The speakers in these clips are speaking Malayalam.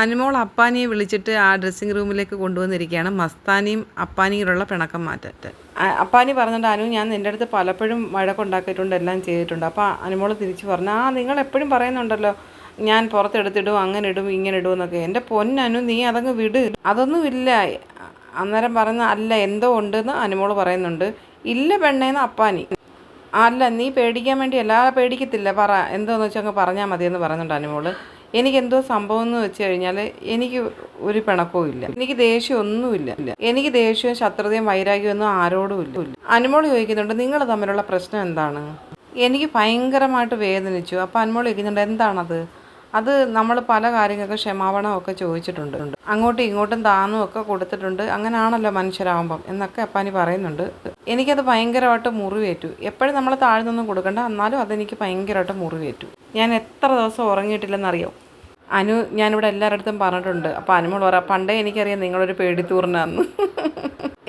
അനുമോൾ അപ്പാനിയെ വിളിച്ചിട്ട് ആ ഡ്രസ്സിംഗ് റൂമിലേക്ക് കൊണ്ടുവന്നിരിക്കുകയാണ്. മസ്താനിയും അപ്പാനിയിലുള്ള പിണക്കം മാറ്റത്ത് അപ്പാനി പറഞ്ഞിട്ട് അനു ഞാൻ നിന്റെ അടുത്ത് പലപ്പോഴും വഴക്കുണ്ടാക്കിയിട്ടുണ്ട് എല്ലാം ചെയ്തിട്ടുണ്ട്. അപ്പോൾ അനുമോൾ തിരിച്ചു പറഞ്ഞു ആ നിങ്ങൾ എപ്പോഴും പറയുന്നുണ്ടല്ലോ ഞാൻ പുറത്തെടുത്തിടും അങ്ങനെ ഇടും ഇങ്ങനെ ഇടും എന്നൊക്കെ. എന്റെ പൊന്നനു നീ അതങ്ങ് വിട്. അതൊന്നും ഇല്ല. അന്നേരം പറയുന്ന അല്ല എന്തോ ഉണ്ടെന്ന് അനുമോൾ പറയുന്നുണ്ട്. ഇല്ല പെണ്ണേന്ന് അപ്പാനി. അല്ല നീ പേടിക്കാൻ വേണ്ടി എല്ലാ പേടിക്കത്തില്ല പറ. എന്തോന്ന് വെച്ചാൽ അങ്ങ് പറഞ്ഞാൽ മതിയെന്ന് പറയുന്നുണ്ട് അനുമോൾ. എനിക്ക് എന്തോ സംഭവം എന്ന് വെച്ച് കഴിഞ്ഞാൽ എനിക്ക് ഒരു പിണക്കവും ഇല്ല. എനിക്ക് ദേഷ്യം ഒന്നുമില്ല എനിക്ക് ദേഷ്യവും ശത്രുതയും വൈരാഗ്യം ഒന്നും ആരോടും ഇല്ല. അനുമോൾ ചോദിക്കുന്നുണ്ട് നിങ്ങൾ തമ്മിലുള്ള പ്രശ്നം എന്താണ്? എനിക്ക് ഭയങ്കരമായിട്ട് വേദനിച്ചു. അപ്പോൾ അനുമോൾ ചോദിക്കുന്നുണ്ട് എന്താണത്? അത് നമ്മൾ പല കാര്യങ്ങൾക്ക് ക്ഷമാപണമൊക്കെ ചോദിച്ചിട്ടുണ്ട്. അങ്ങോട്ടും ഇങ്ങോട്ടും താന്നും ഒക്കെ കൊടുത്തിട്ടുണ്ട്. അങ്ങനെയാണല്ലോ മനുഷ്യരാകുമ്പം എന്നൊക്കെ അപ്പാനി പറയുന്നുണ്ട്. എനിക്കത് ഭയങ്കരമായിട്ട് മുറിവേറ്റു. എപ്പോഴും നമ്മൾ താഴ്ന്നൊന്നും കൊടുക്കണ്ട. എന്നാലും അതെനിക്ക് ഭയങ്കരമായിട്ട് മുറിവേറ്റു. ഞാൻ എത്ര ദിവസം ഉറങ്ങിയിട്ടില്ലെന്നറിയോ? അനു ഞാനിവിടെ എല്ലാവരുടെ പറഞ്ഞിട്ടുണ്ട്. അപ്പോൾ അനുമോൾ പറയാം പണ്ടേ എനിക്കറിയാം നിങ്ങളൊരു പേടിത്തൂറിനാന്ന്.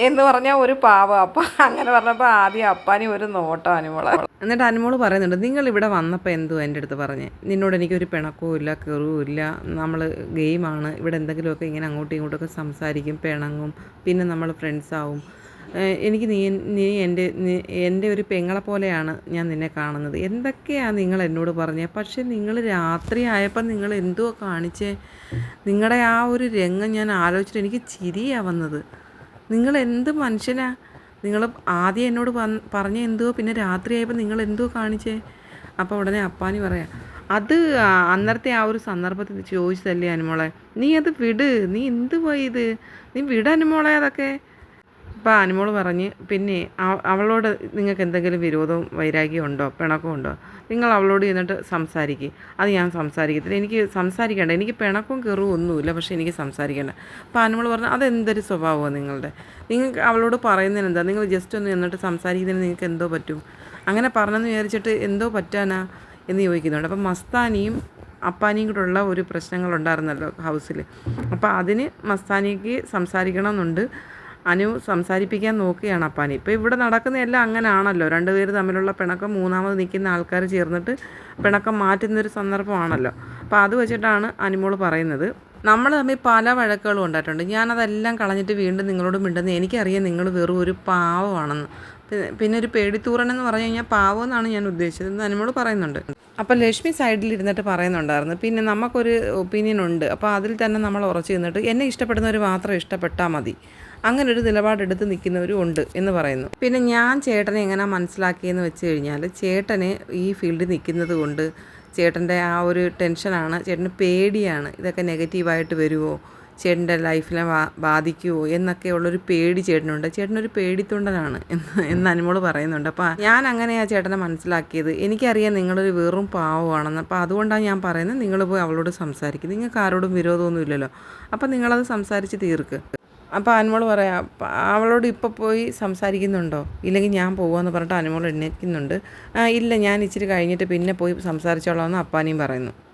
എന്ന് പറഞ്ഞാൽ ഒരു പാവം. അപ്പം അങ്ങനെ പറഞ്ഞപ്പോൾ ആദ്യം അപ്പാനി ഒരു നോട്ടം അനുമോളെ. എന്നിട്ട് അനുമോൾ പറയുന്നുണ്ട് നിങ്ങൾ ഇവിടെ വന്നപ്പോൾ എന്തോ എന്റെ അടുത്ത് പറഞ്ഞേ. നിന്നോട് എനിക്കൊരു പിണക്കവും ഇല്ല കെറുവും ഇല്ല. നമ്മൾ ഗെയിമാണ്. ഇവിടെ എന്തെങ്കിലുമൊക്കെ ഇങ്ങനെ അങ്ങോട്ടും ഇങ്ങോട്ടൊക്കെ സംസാരിക്കും പിണങ്ങും. പിന്നെ നമ്മൾ ഫ്രണ്ട്സാവും എനിക്ക് നീ നീ എന്റെ എന്റെ ഒരു പെങ്ങളെ പോലെയാണ് ഞാൻ നിന്നെ കാണുന്നത്. എന്തൊക്കെയാണ് നിങ്ങൾ എന്നോട് പറഞ്ഞത് പക്ഷേ നിങ്ങൾ രാത്രി ആയപ്പോൾ നിങ്ങൾ എന്തോ കാണിച്ചേ? നിങ്ങളുടെ ആ ഒരു രംഗം ഞാൻ ആലോചിച്ചിട്ട് എനിക്ക് ചിരിയാണ് വന്നത്. നിങ്ങൾ എന്ത് മനുഷ്യനാ? നിങ്ങൾ ആദ്യം എന്നോട് പറഞ്ഞ എന്തോ പിന്നെ രാത്രിയായപ്പോൾ നിങ്ങൾ എന്തോ കാണിച്ചേ? അപ്പോൾ ഉടനെ അപ്പാനി പറയാം അത് അന്നത്തെ ആ ഒരു സന്ദർഭത്തിൽ ചോദിച്ചതല്ലേ അനുമോളെ? നീ അത് വിട്. നീ എന്ത് പോയി ഇത്? നീ വിട് അനുമോളെ അതൊക്കെ. അപ്പോൾ അനുമോൾ പറഞ്ഞ് പിന്നെ അവളോട് നിങ്ങൾക്ക് എന്തെങ്കിലും വിരോധവും വൈരാഗ്യം ഉണ്ടോ? പിണക്കം ഉണ്ടോ? നിങ്ങൾ അവളോട് ചെന്നിട്ട് സംസാരിക്കുക അത് ഞാൻ സംസാരിക്കത്തില്ല. എനിക്ക് സംസാരിക്കേണ്ട. എനിക്ക് പിണക്കവും കയറും ഒന്നുമില്ല. പക്ഷേ എനിക്ക് സംസാരിക്കേണ്ട. അപ്പോൾ അനുമോൾ പറഞ്ഞു അതെന്തൊരു സ്വഭാവമാണ് നിങ്ങളുടെ? നിങ്ങൾക്ക് അവളോട് പറയുന്നതിന് എന്താ? നിങ്ങൾ ജസ്റ്റ് ഒന്ന് എന്നിട്ട് സംസാരിക്കുന്നതിന് നിങ്ങൾക്ക് എന്തോ പറ്റും? അങ്ങനെ പറഞ്ഞെന്ന് വിചാരിച്ചിട്ട് എന്തോ പറ്റാനാ? എന്ന് ചോദിക്കുന്നുണ്ട്. അപ്പം മസ്താനിയും അപ്പാനിയും കൂടെ ഉള്ള ഒരു പ്രശ്നങ്ങളുണ്ടായിരുന്നല്ലോ ഹൗസിൽ അപ്പോൾ അതിന് മസ്താനിക്ക് സംസാരിക്കണമെന്നുണ്ട്. അനു സംസാരിപ്പിക്കാൻ നോക്കുകയാണ് അപ്പാനി. ഇപ്പോൾ ഇവിടെ നടക്കുന്ന എല്ലാം അങ്ങനെയാണല്ലോ രണ്ടുപേർ തമ്മിലുള്ള പിണക്കം മൂന്നാമത് നിൽക്കുന്ന ആൾക്കാർ ചേർന്നിട്ട് പിണക്കം മാറ്റുന്നൊരു സന്ദർഭമാണല്ലോ. അപ്പോൾ അത് വെച്ചിട്ടാണ് അനുമോൾ പറയുന്നത്. നമ്മൾ തമ്മിൽ പല വഴക്കുകളും ഉണ്ടായിട്ടുണ്ട്. ഞാനതെല്ലാം കളഞ്ഞിട്ട് വീണ്ടും നിങ്ങളോട് മിണ്ടുന്നത് എനിക്കറിയാം നിങ്ങൾ വെറും ഒരു പാവമാണെന്ന്. പിന്നെ- ഒരു പേടിത്തൂറൻ എന്ന് പറഞ്ഞു കഴിഞ്ഞാൽ പാവം എന്നാണ് ഞാൻ ഉദ്ദേശിച്ചത് എന്ന് അനുമോൾ പറയുന്നുണ്ട്. അപ്പോൾ ലക്ഷ്മി സൈഡിൽ ഇരുന്നിട്ട് പറയുന്നുണ്ടായിരുന്നു. പിന്നെ നമുക്കൊരു ഒപ്പീനിയൻ ഉണ്ട്. അപ്പോൾ അതിൽ തന്നെ നമ്മൾ ഉറച്ചു നിന്നിട്ട് എന്നെ ഇഷ്ടപ്പെടുന്നവർ മാത്രം ഇഷ്ടപ്പെട്ടാൽ മതി. അങ്ങനെ ഒരു നിലപാടെടുത്ത് നിൽക്കുന്നവരും ഉണ്ട് എന്ന് പറയുന്നു. പിന്നെ ഞാൻ ചേട്ടനെ എങ്ങനെ മനസ്സിലാക്കിയെന്ന് വെച്ച് കഴിഞ്ഞാൽ ചേട്ടന് ഈ ഫീൽഡിൽ നിൽക്കുന്നത് കൊണ്ട് ചേട്ടന്റെ ആ ഒരു ടെൻഷനാണ് ചേട്ടന് പേടിയാണ് ഇതൊക്കെ നെഗറ്റീവായിട്ട് വരുമോ ചേട്ടന്റെ ലൈഫിനെ ബാധിക്കുമോ എന്നൊക്കെയുള്ളൊരു പേടി ചേട്ടനുണ്ട്. ചേട്ടനൊരു പേടിത്തൊണ്ടനാണ് എന്ന് എന്ന് അനുമോൾ പറയുന്നുണ്ട്. അപ്പോൾ ഞാൻ അങ്ങനെയാണ് ചേട്ടനെ മനസ്സിലാക്കിയത്. എനിക്കറിയാം നിങ്ങളൊരു വെറും പാവമാണെന്ന്. അപ്പോൾ അതുകൊണ്ടാണ് ഞാൻ പറയുന്നത്. നിങ്ങൾ പോയി അവളോട് സംസാരിക്കും. നിങ്ങൾക്ക് ആരോടും വിരോധമൊന്നും ഇല്ലല്ലോ അപ്പോൾ നിങ്ങളത് സംസാരിച്ച് തീർക്ക്. അപ്പോൾ അനുമോൾ പറയാം "പ- അവളോട് ഇപ്പോൾ പോയി സംസാരിക്കുന്നുണ്ടോ? ഇല്ലെങ്കിൽ ഞാൻ പോകുമെന്ന് പറഞ്ഞിട്ട് അനുമോൾ എണ്ണിക്കുന്നുണ്ട്. "ആ, ഇല്ല ഞാൻ ഇച്ചിരി കഴിഞ്ഞിട്ട് പിന്നെ പോയി സംസാരിച്ചോളാം എന്ന് അപ്പാനിയും പറയുന്നു.